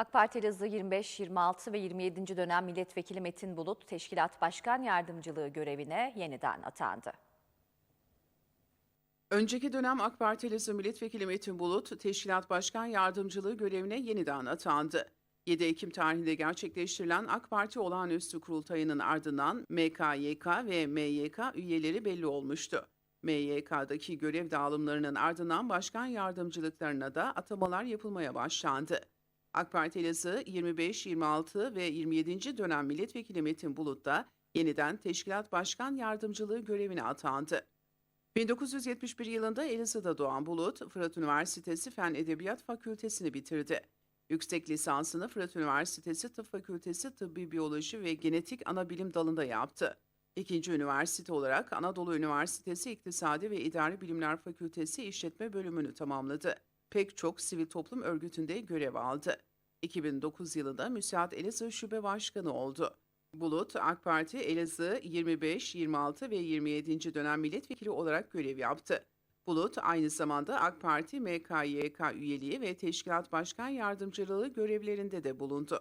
AK Parti Elazığ 25, 26 ve 27. dönem milletvekili Metin Bulut, Teşkilat Başkan Yardımcılığı görevine yeniden atandı. Önceki dönem AK Parti Elazığ Milletvekili Metin Bulut, Teşkilat Başkan Yardımcılığı görevine yeniden atandı. 7 Ekim tarihinde gerçekleştirilen AK Parti olağanüstü kurultayının ardından MKYK ve MYK üyeleri belli olmuştu. MYK'daki görev dağılımlarının ardından başkan yardımcılıklarına da atamalar yapılmaya başlandı. AK Parti Elazığ 25, 26 ve 27. dönem milletvekili Metin Bulut da yeniden Teşkilat Başkan Yardımcılığı görevine atandı. 1971 yılında Elazığ'da doğan Bulut, Fırat Üniversitesi Fen Edebiyat Fakültesini bitirdi. Yüksek lisansını Fırat Üniversitesi Tıp Fakültesi Tıbbi Biyoloji ve Genetik Anabilim dalında yaptı. İkinci üniversite olarak Anadolu Üniversitesi İktisadi ve İdari Bilimler Fakültesi İşletme bölümünü tamamladı. Pek çok sivil toplum örgütünde görev aldı. 2009 yılında Müsaat Elazığ Şube Başkanı oldu. Bulut, AK Parti Elazığ 25, 26 ve 27. dönem milletvekili olarak görev yaptı. Bulut aynı zamanda AK Parti MKYK üyeliği ve Teşkilat Başkan Yardımcılığı görevlerinde de bulundu.